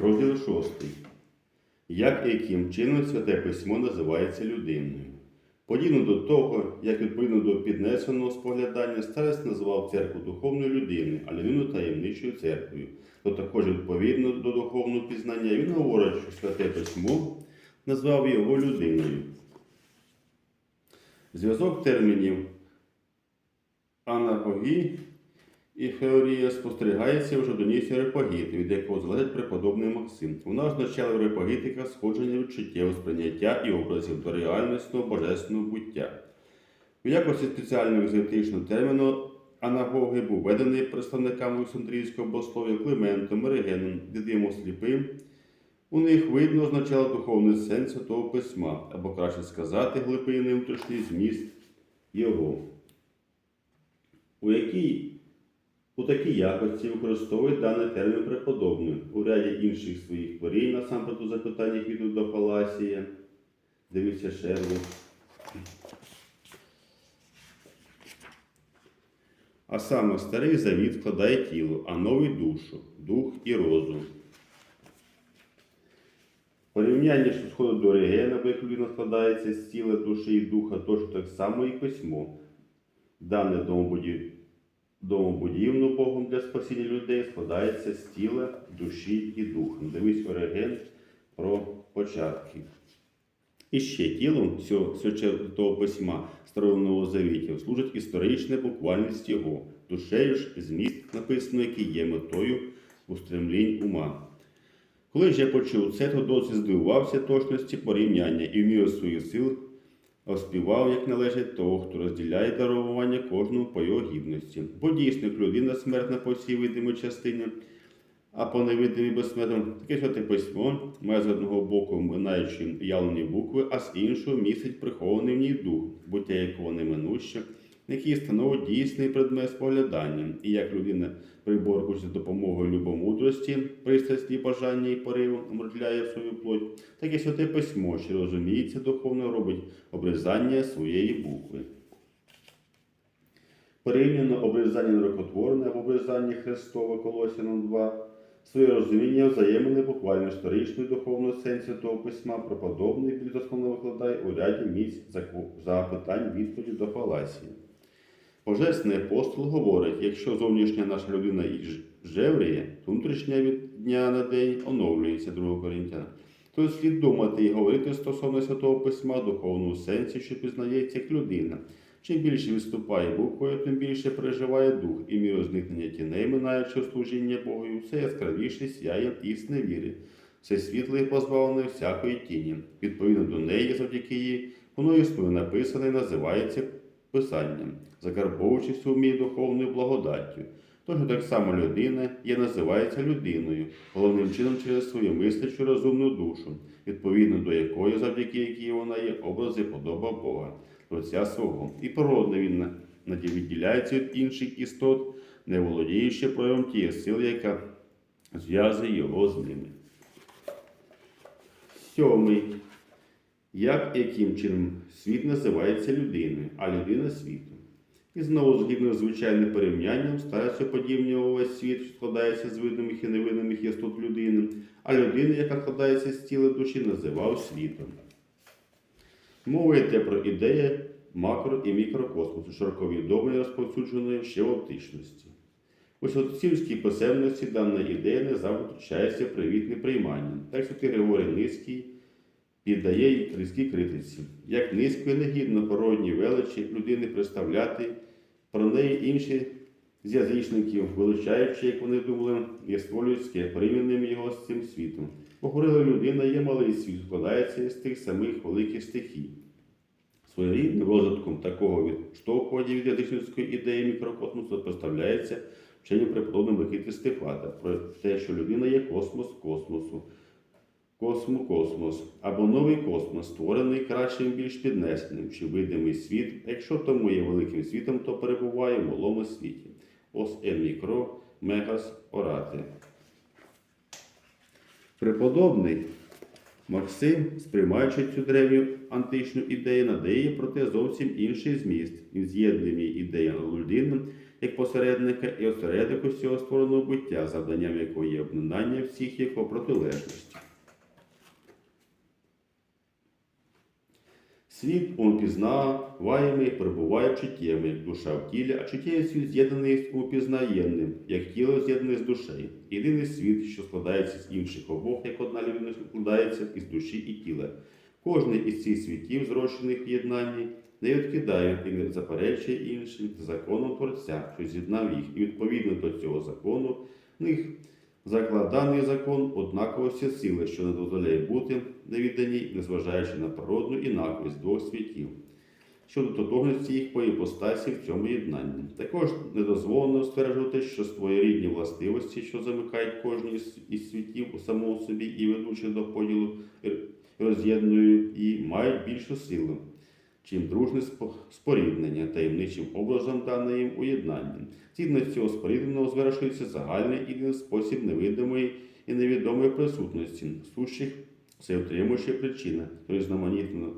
розділ 6. Як і яким чином Святе Письмо називається людиною? Подібно до того, як відповідно до піднесеного споглядання старець називав церкву духовною людиною, а людину таємничою церквою, то також відповідно до духовного пізнання він говорить, що Святе Письмо назвав його людиною. Зв'язок термінів анагогії і спостерігається вже до Донісі Репагіти, від якого залежить преподобний Максим. Вона означала в репагітиках сходження відчуттєвого сприйняття і образів до реальностного божественного буття. У якості спеціального екзотичного терміну анагоги був введений представниками Олександрійського богослов'я Климентом, Мерегеном, Дидимом Сліпим. У них видно означало духовний сенс Святого Письма, або краще сказати, глибинний внутрішній зміст його. У якій у такій якості використовує даний термін преподобний у ряді інших своїх творінь, насамперед у запитаннях від до Паласія. Дивіться Шерлок. А саме старий завіт вкладає тіло, а новий душу, дух і розум. Порівняння, що сходить до Оригена, бо як людина складається з тіла, душі і духа, точно так само і письмо. Дане домобудів... домобудівну Богом для спасіння людей складається з тіла, душі і духа. Дивись Ореген про початки. І ще тілом цього священного письма Старого Нового Завітів служить історична буквальність його, душею ж зміст написано, який є метою устремлінь ума. Коли ж я почув це, то досить здивувався точності порівняння і в міру своїх сил оспівав, як належить того, хто розділяє дарування кожному по його гідності. Бо дійсно, людина смертна по всій видимій частині, а по невидимій безсмертним, таке святе письмо має з одного боку минаючи явлені букви, а з іншого містить прихований в ній дух, буття якого неминуще, який становить дійсний предмет споглядання, і як людина приборкується з допомогою любомудрості, пристрасті, бажання і пориву, омертвляє свою плоть, так і святе письмо, що розуміється, духовно робить обрізання своєї букви. Порівняно обрізання нерокотворне або обрізання Христове Колосянам 2, своє розуміння взаємини буквально історичної духовного сенсу того письма преподобний підословно викладає у ряді місць запитань відповіді до Паласії. Божественний апостол говорить, якщо зовнішня наша людина і жевріє, то внутрішня від дня на день оновлюється 2 Коринтяна. То слід думати і говорити стосовно Святого Письма духовному сенсі, що пізнається як людина. Чим більше виступає буквою, тим більше переживає дух і міру зникнення тіней, минаючи служіння Богу, все яскравіше сяє істини віри, все світле і позбавлене всякої тіні. Відповідно до неї, завдяки їй, воно існує написане і називається Писанням, закарбовуючись у мій духовною благодаттю. Тож так само людина є називається людиною, головним чином через свою мислячу розумну душу, відповідно до якої, завдяки якій вона є образи подоба Бога, Творця свого. І породне він відділяється від інших істот, не володіючи проявом тієї сили, яка зв'язує його з ними. Сьомий. Як і яким чином світ називається людиною, а людина світом. І знову, згідно з звичайним порівнянням, старається подібнювати увесь світ, що складається з видимих і невидимих істот людини, а людина, яка складається з тіла душі, називав світом. Мова йде про ідеї макро- і мікрокосмосу, широко відомої розповсюдженої ще в оптичності. У святоцівській писемності дана ідея не завжди втручається привітне приймання. Так святий Григорій Низький піддає їй різкій критиці, як низько і негідно породній величі людини представляти про неї інші з язичників, вилучаючи, як вони думали, єство людське, порівняним його з цим світом. Похорила людина є малий світ, складається з тих самих великих стихій. Своєрідним розвитком такого відштовхування від язичницької ідеї мікрокосмосу представляється вчення преподобним Микити Стефата про те, що людина є космос космосу, космо-космос або новий космос, створений кращим, більш піднесеним, чи видимий світ, якщо тому є великим світом, то перебуває в малому світі. Ос е мікро, мегас орати. Преподобний Максим, сприймаючи цю древню античну ідею, надає проте зовсім інший зміст. Він з'єднує ідею людини як посередника і осередок усього створеного буття, завданням якого є об'єднання всіх його протилежностей. Світ он пізнаваємий, перебуває в чуттєвий, як душа в тілі, а чуттєвий світ з'єднаний з упізнаємним, як тіло з'єднане з душею. Єдиний світ, що складається з інших обох, як одна людина складається із душі і тіла. Кожний із цих світів, зрощених в єднанні, не відкидає і не заперечує іншим законом Творця, що з'єднав їх, і відповідно до цього закону в них закладаний закон однаковості сили, що не дозволяє бути невідданій, незважаючи на природну інаковість двох світів. Щодо тотожності їх по іпостасі в цьому єднанні. Також не дозволено стверджувати, що своєрідні властивості, що замикають кожен із- світів у самому собі і ведучи до поділу роз'єднують і мають більшу силу, чим дружне споріднення таємничим образом дане їм у єднанні. Згідно цього спорідненого звершується загальний єдиний спосіб невидимої і невідомої присутності, сущих всеотримуючої причини, різноманітно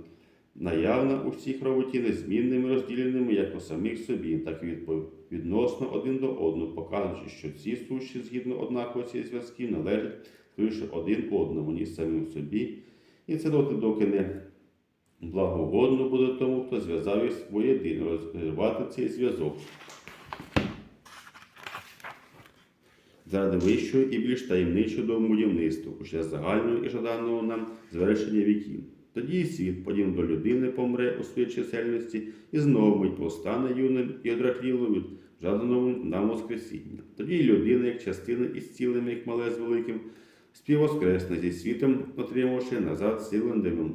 наявна у всіх роботі незмінними розділеними як у самих собі, так і відпо- відносно один до одного, показуючи, що ці сущі згідно однаковості зв'язків належать лише один одному, ні самим собі, і це доти, доки не благогодно буде тому, хто зв'язав їх воєдино, розривати цей зв'язок. Заради вищого і більш таємничого домобудівництва, уже загального і жаданого нам звершення віків. Тоді і світ, подібно до людини, помре у своїй чисельності і знову мить повстане юним і одракліло від жаданого нам воскресіння. Тоді і людина, як частина із цілим, як мале з великим, співвоскресне зі світом, отримавши назад силу дивом,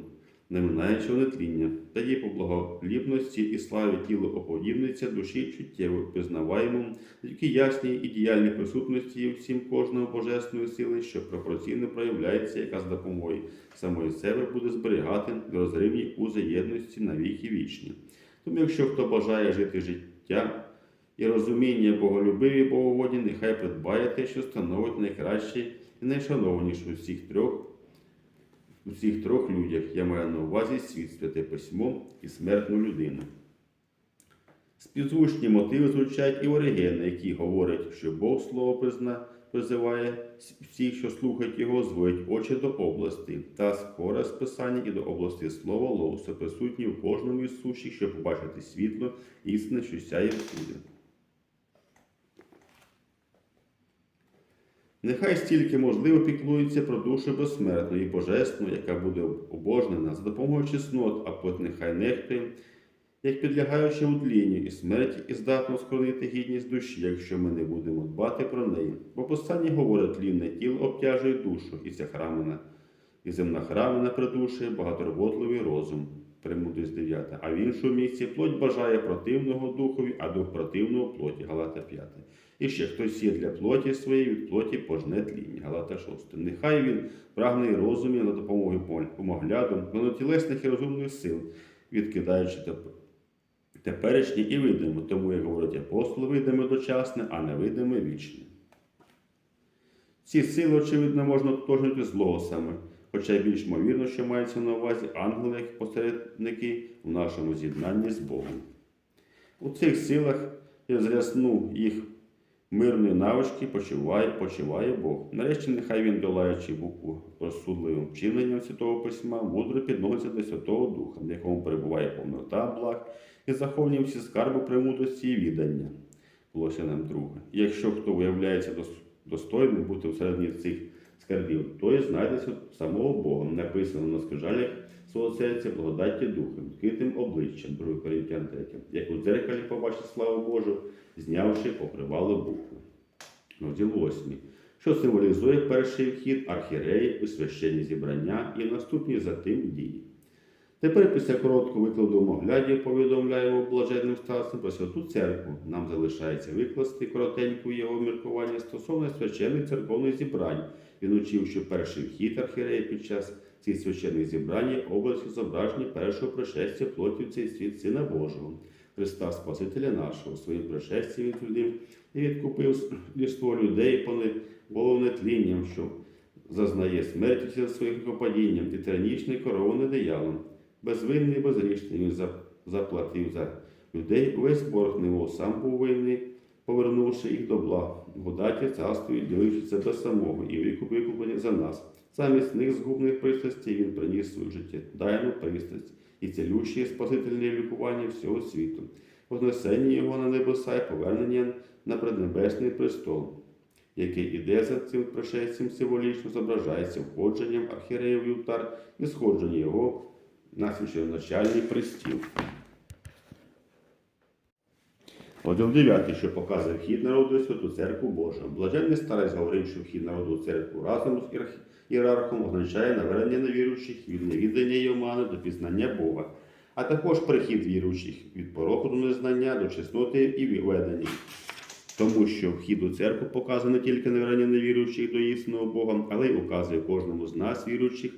не минаючого нетління. Тоді по благоліпності і славі тіло оподібниться душі чуттєво, пізнаваємому, завдяки ясній і діяльній присутності всім кожного божественної сили, що пропорційно проявляється, яка з допомогою самої себе буде зберігати розривні узи єдності на віки вічні. Тому, якщо хто бажає жити життя і розуміння боголюбиві боговодні, нехай придбає те, що становить найкраще і найшановніше у всіх трьох. У всіх трьох людях я маю на увазі світ святе письмо і смертну людину. Співзвучні мотиви звучать і в оригени, які говорять, що Бог слово призна, призиває всіх, що слухають його, зводять очі до області, та скоре списання і до області слова лоуса, присутні в кожному із сущих, щоб побачити світло, істини, що сяє всюди. Нехай стільки можливо піклується про душу безсмертну і божественну, яка буде обожнена за допомогою чеснот, а пот нехай нехтує, як підлягаючи удлінню і смерті, і здатно скронити гідність душі, якщо ми не будемо дбати про неї. Бо посланні говорить, тлінне тіло обтяжує душу, і ця храмина, і земна храмина придушує багаторботливий розум. Премудрість 9. А в іншому місці плоть бажає противного духові, а дух противного плоті. Галата 5. І ще хтось є для плоті своєї, від плоті пожне тління. Галата 6. Нехай він прагне і розумі на допомогу помоглядом, тілесних і розумних сил, відкидаючи теп- теперішнє і видиме. Тому, як говорять апостоли, видиме дочасне, а невидиме вічне. Ці сили, очевидно, можна ототожнити з логосами, хоча більш ймовірно, що мається на увазі ангели як посередники в нашому з'єднанні з Богом. У цих силах я зрясну їх мирної навички почуває, почиває Бог. Нарешті нехай він, долаючи букву розсудливим вчиненням Святого Письма, мудро підноситься до Святого Духа, в якому перебуває повнота благ і заховні всі скарби премудрості і віддання. Колосянам друге. І якщо хто виявляється достойним бути всередині цих скарбів, той знайдеться самого Бога, написано на скрижалях свого серця благодаття духом, відкритим обличчям, 2 Коринтян 3, як у дзеркалі побачить славу Божу, знявши покривало букву. Розділ 8. Що символізує перший вхід архіреї у священні зібрання і наступні за тим дії. Тепер після короткого викладу умоглядів повідомляємо блаженним старцям про святу церкву. Нам залишається викласти коротеньку його міркування стосовно священних церковних зібрань. Він учив, що перший вхід архіреї під час цих священних зібрань образ зображення першого пришестя плоті в цей світ Сина Божого, Христа Спасителя нашого. Своїм пришестям він туди і відкупив ліство людей понад головне тлінням, що зазнає смерті за своїм падінням і тиранічний корований дияволом. Безвинний, безгрішний він заплатив за людей. Увесь борг, немов сам був винний повернувши їх до благ, благодаті царстві, ділившися до самого і віку викуплення за нас. Замість них згубних пристрастей він приніс свою життєдайну пристрасть і цілющі і спасительне лікування всього світу, вознесення його на небеса і повернення на преднебесний престол, який іде за цим пришестям символічно зображається входженням архірея в вівтар і сходження його на священачальний престіл. Розділ 9, що показує вхід народу у святу церкву Божу. Блаженний старець говорив, що вхід народу в церкву разом з ієрархом означає навернення невіруючих від невідання й омани до пізнання Бога, а також перехід віруючих від пороху до незнання до чесноти і ведення. Тому що вхід у церкву показує не тільки навернення невіруючих до істинного Бога, але й указує кожному з нас, віруючих,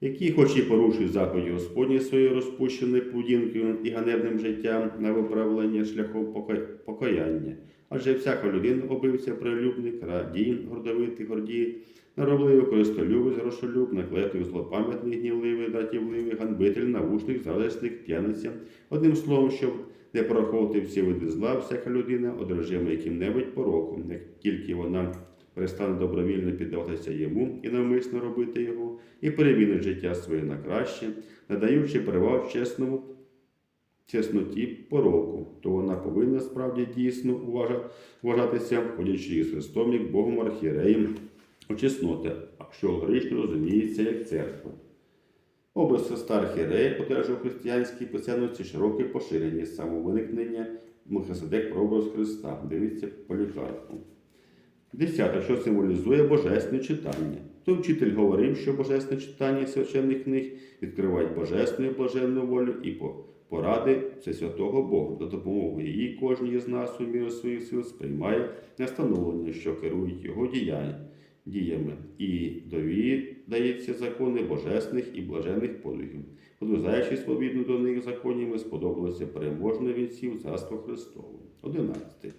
які, хоч і порушують заповіді Господні своєю розпущеною поведінкою і ганебним життям на виправлення шляхом покаяння. Адже всяка людина обився прилюбник, радій, гордовитий, гордій, наробливий, користолюбець, грошолюб, наклепний, злопам'ятний, гнівливий, дратівливий, ганбитель, навушник, залесник, п'яниця. Одним словом, щоб не пораховувати всі види зла, всяка людина одержима яким-небудь пороком, як тільки вона перестане добровільно піддаватися йому і навмисно робити його, і перемінить життя своє на краще, надаючи перевагу чесному чесноті пороку, то вона повинна справді дійсно вважатися, ходячи із Христом, як Богом архієреєм у чесноти, що логічно розуміється як церква. Образ Христа архієрея одержав християнській писемності широке поширення з самого виникнення про образ Христа. Дивіться полікарпу. Десяте, що символізує божественне читання. Той вчитель говорив, що божественне читання священних книг відкривають божественну і блаженну волю і поради Всесвятого Бога. За допомогою її кожен із нас у міру своїх сил сприймає настановлення, що керують його діями, і довідається закони божественних і блаженних подвигів. Подвизаючись відповідно до них законів, ми сподобалося переможне вінців Царства Христового. 11.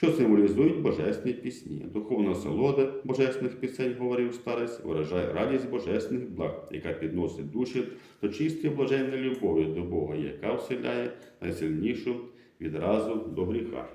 Що символізують божественні пісні. Духовна солода божественних пісень, говорив старець, виражає радість божественних благ, яка підносить душі до чистої блаженної любові до Бога, яка вселяє найсильнішу відразу до гріха.